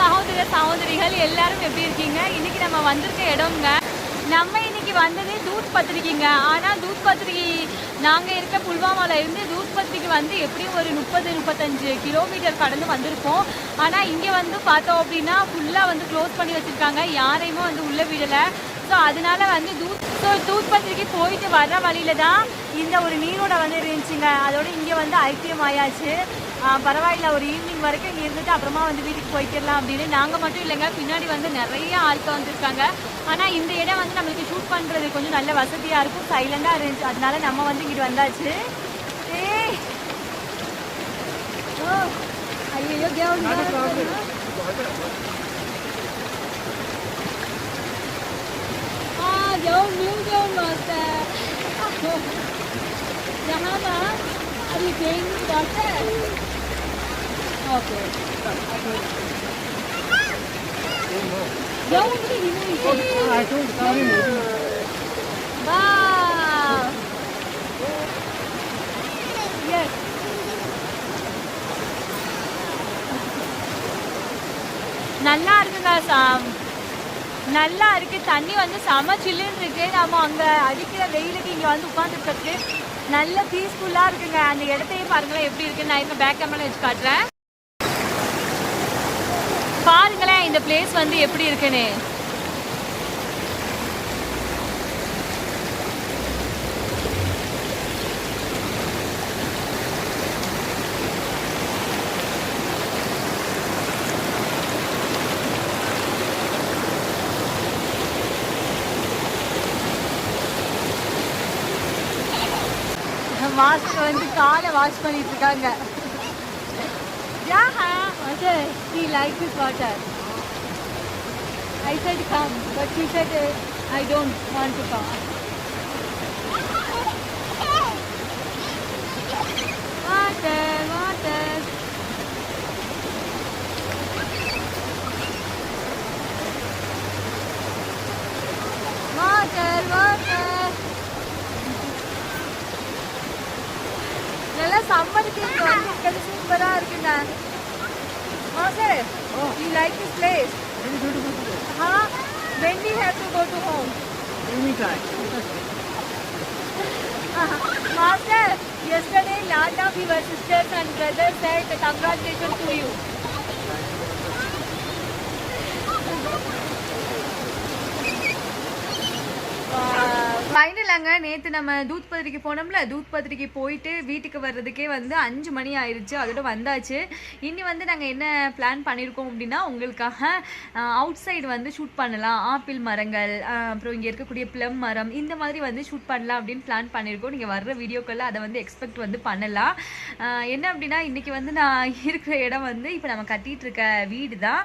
சகோதர சகோதரிகள் எல்லாரும் எப்படி இருக்கீங்க? இன்னைக்கு நம்ம வந்திருக்க இடம்ங்க. நம்ம இன்னைக்கு வந்தது தூத் பத்திரிக்கைங்க ஆனால் தூத் பத்திரிக்கை நாங்கள் இருக்க புல்வாமாவில் இருந்து தூத் பத்திரிக்கை வந்து எப்படியும் ஒரு முப்பது முப்பத்தஞ்சு கிலோமீட்டர் கடந்து வந்திருக்கோம் ஆனால் இங்கே வந்து பார்த்தோம் அப்படின்னா ஃபுல்லாக வந்து க்ளோஸ் பண்ணி வச்சுருக்காங்க. யாரையுமே வந்து உள்ளே விடலை. ஸோ அதனால வந்து தூத் ஸோ தூத் பத்திரிக்கை போயிட்டு வர்ற வழியில தான் இந்த ஒரு நீரோட வந்து இருந்துச்சுங்க. அதோட இங்கே வந்து ஐக்கியம் ஆயாச்சு பரவாயில்ல ஒரு ஈவினிங் வரைக்கும் இங்கே இருந்துட்டு அப்புறமா வந்து வீட்டுக்கு போய்க்கிடலாம் அப்படின்னு. நாங்கள் மட்டும் இல்லைங்க பின்னாடி வந்து நிறைய ஆட்கள் வந்துருக்காங்க. ஆனால் இந்த இடம் வந்து நம்மளுக்கு ஷூட் பண்ணுறது கொஞ்சம் நல்ல வசதியாக இருக்கும். சைலண்டாக இருந்துச்சு. அதனால நம்ம வந்து இங்கிட்டு வந்தாச்சு. ஏய்! ஓ ஐயோ Ah, jauh belum are you water? Wow. Yes. நல்லா இருக்குங்க சாம். நல்லா இருக்கு தண்ணி வந்து செம சில்லுன்னு இருக்கு. நம்ம அங்க அடிக்கிற வெயிலுக்கு இங்க வந்து உட்காந்துருக்கிறதுக்கு நல்ல பீஸ்ஃபுல்லா இருக்குங்க. அந்த இடத்தையும் பாருங்களேன் எப்படி இருக்குன்னு நான் இப்ப பேக் கேமரா வச்சு காட்டுறேன். பாருங்களேன் இந்த பிளேஸ் வந்து எப்படி இருக்குன்னு. மாஸ்டர் வந்து காலை வாஷ் பண்ணிட்டு இருக்காங்க. Yeah, okay. He likes his water. I said come, but he said I don't want to come. ಅದರ ಸಂಪರ್ಕ ಕಲಿಸಿ ಬರ ಅರ್ಗಿನ हाँ sir you like this place very beautiful place हाँ when we have to go to home any time master yesterday lot of your sisters and brothers said congratulations to you ஃபைனலாங்க நேற்று நம்ம தூத் பத்திரிக்கை போனோம்ல தூத் பத்திரிக்கை போயிட்டு வீட்டுக்கு வர்றதுக்கே வந்து அஞ்சு மணி ஆயிடுச்சு அதோட வந்தாச்சு. இனி வந்து நாங்கள் என்ன பிளான் பண்ணியிருக்கோம் அப்படின்னா உங்களுக்காக அவுட் சைடு வந்து ஷூட் பண்ணலாம். ஆப்பிள் மரங்கள் அப்புறம் இங்கே இருக்கக்கூடிய ப்ளம் மரம் இந்த மாதிரி வந்து ஷூட் பண்ணலாம் அப்படின்னு பிளான் பண்ணியிருக்கோம் நீங்கள் வர்ற வீடியோக்களில் அதை வந்து எக்ஸ்பெக்ட் வந்து பண்ணலாம். என்ன அப்படின்னா இன்றைக்கி வந்து நான் இருக்கிற இடம் வந்து இப்போ நம்ம கட்டிட்டு இருக்க வீடு தான்.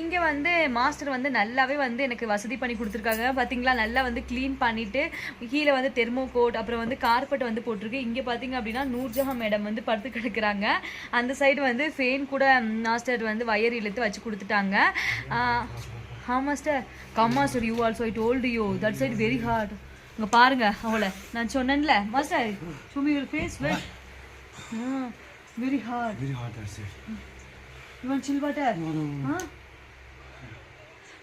இங்கே வந்து மாஸ்டர் வந்து நல்லாவே வந்து எனக்கு வசதி பண்ணி கொடுத்துருக்காங்க. பார்த்தீங்களா நல்லா வந்து க்ளீன் பண்ணிவிட்டு கீழே வந்து தெர்மோ கோட் அப்புறம் வந்து கார்பெட் வந்து போட்டிருக்கு. இங்கே பார்த்தீங்க அப்படின்னா நூர்ஜஹான் மேடம் வந்து படுத்து கிடக்குறாங்க. அந்த சைடு வந்து ஃபேன் கூட மாஸ்டர் வந்து வயர் இழுத்து வச்சு கொடுத்துட்டாங்க. ஹா master come master you also I told you that side very hard இங்கே பாருங்க அவளை. நான் சொன்னேன்ல master Sumi your face wet very hard hard, that's it. You want chill water.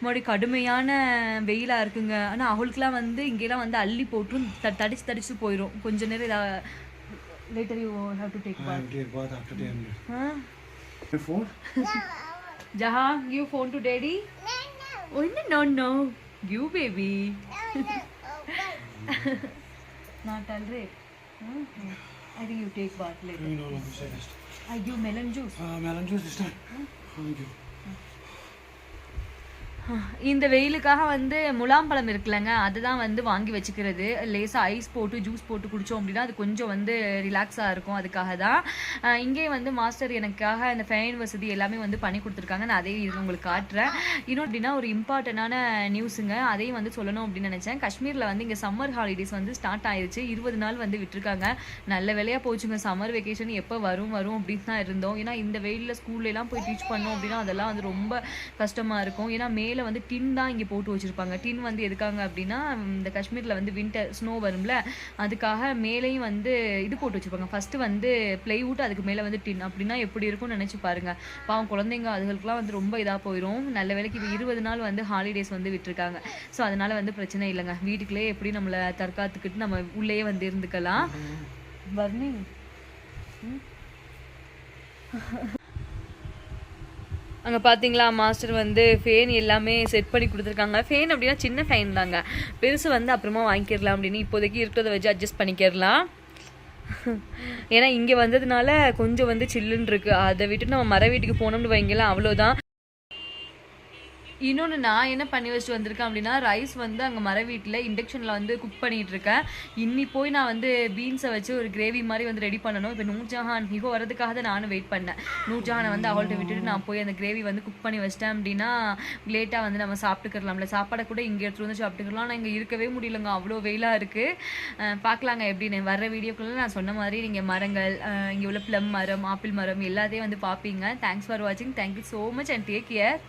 மறுபடி கடுமையான வெயிலா இருக்குங்க. ஆனா அவளுக்குலாம் வந்து இங்கெல்லாம் வந்து அள்ளி போட்டும் த- தடிச்சு தடிச்சு போயிடும் கொஞ்ச நேரம் இதா later you have to take I have to take bath after 10 minutes. Bath My phone? ஜஹா give phone to daddy oh இன்னும் no no give baby not already I think you take bath later. I give melon juice melon juice. This time. Thank you. இந்த வெயிலுக்காக வந்து முலாம்பழம் இருக்குல்லங்க அதுதான் வந்து வாங்கி வச்சுக்கிறது. லேசாக ஐஸ் போட்டு ஜூஸ் போட்டு குடித்தோம் அப்படின்னா அது கொஞ்சம் வந்து ரிலாக்ஸாக இருக்கும் அதுக்காக தான் இங்கே வந்து மாஸ்டர் எனக்காக இந்த ஃபேன் வசதி எல்லாமே வந்து பண்ணி கொடுத்துருக்காங்க. நான் அதே இது உங்களுக்கு காட்டுறேன். இன்னும் அப்படின்னா ஒரு இம்பார்ட்டண்டான நியூஸுங்க அதையும் வந்து சொல்லணும் அப்படின்னு நினச்சேன். காஷ்மீரில் வந்து இங்கே சம்மர் ஹாலிடேஸ் வந்து ஸ்டார்ட் ஆயிடுச்சு இருபது நாள் வந்து விட்டுருக்காங்க. நல்ல வேலையாக போச்சுங்க. சம்மர் வெக்கேஷன் எப்போ வரும் வரும் அப்படின்னு தான் இருந்தோம். ஏன்னா இந்த வெயிலில் ஸ்கூல்லலாம் போய் டீச் பண்ணோம் அப்படின்னா அதெல்லாம் வந்து ரொம்ப கஷ்டமாக இருக்கும். ஏன்னா மே மேலே வந்து டின் தான் இங்கே போட்டு வச்சுருப்பாங்க. டின் வந்து எதுக்காக அப்படின்னா இந்த காஷ்மீரில் வந்து வின்டர் ஸ்னோ வரும்ல அதுக்காக மேலேயும் வந்து இது போட்டு வச்சுருப்பாங்க. ஃபஸ்ட்டு வந்து ப்ளைவுட் அதுக்கு மேலே வந்து டின் அப்படின்னா எப்படி இருக்கும்னு நினச்சி பாருங்க. பாவம் குழந்தைங்க அதுகளுக்குலாம் வந்து ரொம்ப இதாக போயிடும் நல்ல வேலைக்கு இப்போ இருபது நாள் வந்து ஹாலிடேஸ் வந்து விட்டுருக்காங்க. ஸோ அதனால வந்து பிரச்சனை இல்லைங்க. வீட்டுக்குள்ளேயே எப்படி நம்மளை தற்காத்துக்கிட்டு நம்ம உள்ளேயே வந்து இருந்துக்கலாம். வர்ணிங் அங்கே பார்த்தீங்களா மாஸ்டர் வந்து ஃபேன் எல்லாமே செட் பண்ணி கொடுத்துருக்காங்க. ஃபேன் அப்படின்னா சின்ன ஃபேன் தாங்க. பெருசு வந்து அப்புறமா வாங்கிக்கிறலாம் அப்படின்னு இப்போதைக்கு இருக்கிறத வச்சு அட்ஜஸ்ட் பண்ணிக்கிறலாம் ஏன்னா இங்கே வந்ததுனால கொஞ்சம் வந்து சில்லுன்னு இருக்குது அதை விட்டு நம்ம மர வீட்டுக்கு போனோம்னு வைங்களேன் அவ்வளோதான் இன்னொன்று நான் என்ன பண்ணி வச்சுட்டு வந்திருக்கேன் அப்படின்னா ரைஸ் வந்து அங்கே மர வீட்டில் இண்டக்ஷனில் வந்து குக் பண்ணிகிட்டு இருக்கேன். இன்னி போய் நான் வந்து பீன்ஸை வச்சு ஒரு கிரேவி மாதிரி வந்து ரெடி பண்ணணும். இப்போ நூர்ஜஹான் ஹிகோ வரதுக்காக தான் நானும் வெயிட் பண்ணேன். நூர்ஜஹானை வந்து அவள்கிட்ட விட்டுட்டு நான் போய் அந்த கிரேவி வந்து குக் பண்ணி வச்சிட்டேன் அப்படின்னா லேட்டாக வந்து நம்ம சாப்பிட்டுக்கலாம்ல. சாப்பாடை கூட இங்கே எடுத்துகிட்டு வந்து சாப்பிட்டுக்கலாம். ஆனால் இங்கே இருக்கவே முடியலங்க. அவ்வளோ வெயிலாக இருக்குது பார்க்கலாங்க எப்படின்னு. வர வீடியோக்குள்ளே நான் சொன்ன மாதிரி நீங்கள் மரங்கள் இங்கே உள்ள ப்ளம் மரம் ஆப்பிள் மரம் எல்லாத்தையும் வந்து பார்ப்பீங்க. தேங்க்ஸ் ஃபார் வாட்சிங் thank you so much and take care